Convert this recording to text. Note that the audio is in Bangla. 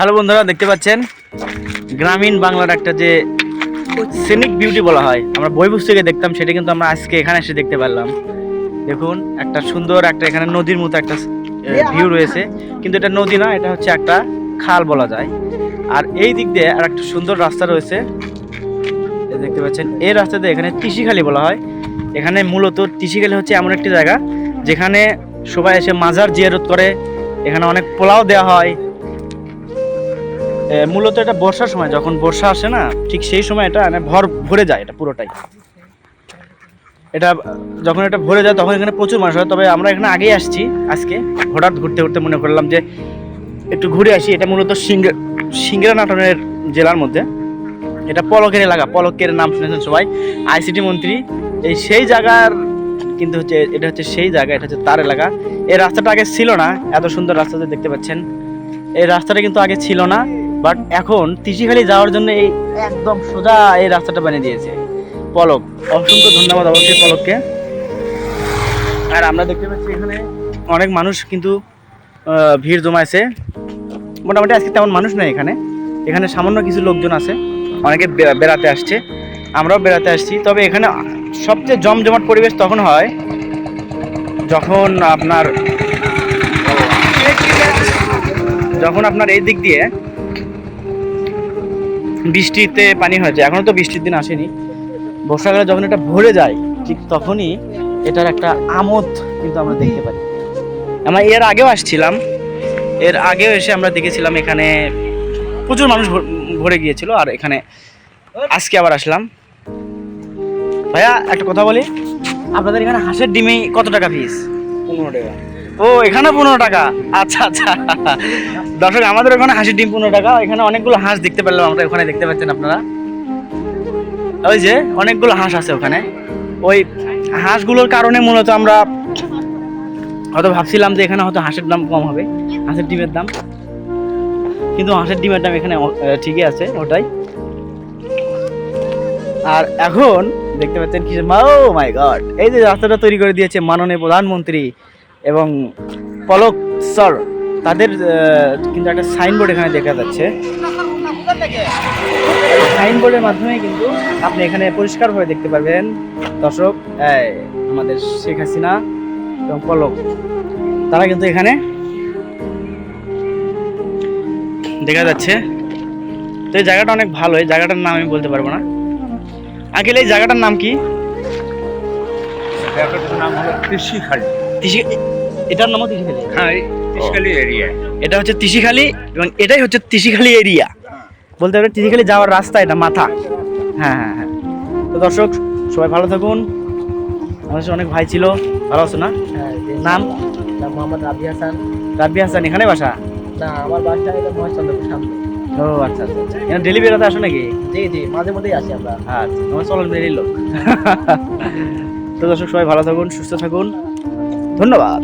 হ্যালো বন্ধুরা দেখতে পাচ্ছেন? গ্রামীণ বাংলার একটা যে সিনিক বিউটি বলা হয় আমরা বই পুস্তকে দেখতাম সেটা কিন্তু আমরা আজকে এখানে এসে দেখতে পারলাম। দেখুন একটা সুন্দর একটা এখানে নদীর মতো একটা ভিউ রয়েছে। কিন্তু এটা নদী না এটা হচ্ছে একটা খাল বলা যায়। আর এই দিক দিয়ে আর একটা সুন্দর রাস্তা রয়েছে। দেখতে পাচ্ছেন এই রাস্তাতে এখানে তিসিখালি বলা হয়। এখানে মূলত তিসিখালি হচ্ছে এমন একটি জায়গা যেখানে সবাই এসে মাজার জিয়ারত করে। এখানে অনেক পোলাও দেওয়া হয়। মূলত এটা বর্ষার সময়, যখন বর্ষা আসে না, ঠিক সেই সময় এটা মানে ভর ভরে যায় এটা পুরোটাই। এটা যখন এটা ভরে যায়, তখন এখানে প্রচুর মানুষ হয়। তবে আমরা এখানে আগেই আসছি, আজকে হঠাৎ ঘুরতে ঘুরতে মনে করলাম যে, একটু ঘুরে আসি। এটা মূলত সিংহ সিংড়া নাটনের জেলার মধ্যে। এটা পলকের এলাকা, পলকের নাম শুনেছেন সবাই। আইসিটি মন্ত্রী, এই সেই জায়গার কিন্তু হচ্ছে, এটা হচ্ছে সেই জায়গা, এটা হচ্ছে তার এলাকা। এই রাস্তাটা আগে ছিল না, এত সুন্দর রাস্তাতে দেখতে পাচ্ছেন। এই রাস্তাটা কিন্তু আগে ছিল না। বাট এখন তিসিখালি যাওয়ার জন্য এই একদম সোজা এই রাস্তাটা বানিয়ে দিয়েছে। পলক, অসংখ্য ধন্যবাদ অবশ্যই পলককে। আর আমরা দেখতে পাচ্ছি এখানে অনেক মানুষ কিন্তু ভিড় জমাইছে। মোটামুটি আজকে তেমন মানুষ নেই এখানে। এখানে সামান্য কিছু লোকজন আছে। অনেকে বেড়াতে আসছে। আমরাও বেড়াতে আসছি। তবে এখানে সবচেয়ে জমজমাট পরিবেশ তখন হয় যখন আপনার যখন আপনার এই দিক দিয়ে বৃষ্টিতে পানি হয়েছে এখনও তো বৃষ্টির দিন আসেনি। বর্ষাকালে যখন এটা ভরে যায়, ঠিক তখনই এটার একটা আমোদ কিন্তু আমরা দেখতে পাই আমরা এর আগেও আসছিলাম। এর আগেও এসে আমরা দেখেছিলাম এখানে প্রচুর মানুষ ভর- ভরে গিয়েছিল আর এখানে আজকে আবার আসলাম। ভাইয়া, একটা কথা বলি। আপনাদের এখানে হাঁসের ডিমে কত টাকা পিস পনেরো টাকা। ও, এখানে পনেরো টাকা? আচ্ছা আচ্ছা। দর্শক, আমাদের ওখানে হাঁসের ডিম পনেরো টাকা। এখানে অনেকগুলো হাঁস দেখতে পেলাম আমরা, ওখানে দেখতে পাচ্ছেন আপনারা। ওই যে, অনেকগুলো হাঁস আছে ওখানে। ওই হাঁসগুলোর কারণে মূলত আমরা হয়তো ভাবছিলাম যে এখানে হয়তো হাঁসের দাম কম হবে, হাঁসের ডিমের দাম। কিন্তু হাঁসের ডিমের দাম এখানে ঠিকই আছে, ওটাই। আর এখন দেখতে পাচ্ছেন কি ও মাই গড। এই যে রাস্তাটা তৈরি করে দিয়েছে মাননীয় প্রধানমন্ত্রী এবং পলক স্যার, তাদের কিন্তু একটা সাইনবোর্ড এখানে দেখা যাচ্ছে। সাইনবোর্ডের মাধ্যমে কিন্তু আপনি এখানে পরিষ্কারভাবে দেখতে পারবেন। দর্শক আমাদের শেখ হাসিনা এবং পলক, তারা কিন্তু এখানে দেখা যাচ্ছে। তো এই জায়গাটা অনেক ভালো, এই জায়গাটার নাম আমি বলতে পারব না। আঙ্কেল এই জায়গাটার নাম কি? জায়গাটার নাম হলো কৃষিখালি। এটার নামও তিসিখালি হ্যাঁ কৃষিখালি এরিয়া এটা হচ্ছে তিসিখালি এবং এটাই হচ্ছে তিসিখালি এরিয়া বলতে পারেন তিসিখালি যাওয়ার রাস্তা এটা মাথা। হ্যাঁ হ্যাঁ হ্যাঁ। তো দর্শক সবাই ভালো থাকুন। আমার সাথে অনেক ভাই ছিল। ভালো আছো না? নাম? নাম মোহাম্মদ রাবি হাসান। রাব্বি হাসান এখানে বাসা? না আমার বাসা এটা মহেশচন্দ্রপুর সামনে। ও আচ্ছা আচ্ছা আচ্ছা। এখানে ডেলি বেরোতে আসো নাকি? জি জি মাঝে মধ্যেই আসি আমরা। আচ্ছা আমার চলন বেরিয়ে লোক। তো দর্শক সবাই ভালো থাকুন সুস্থ থাকুন। ধন্যবাদ।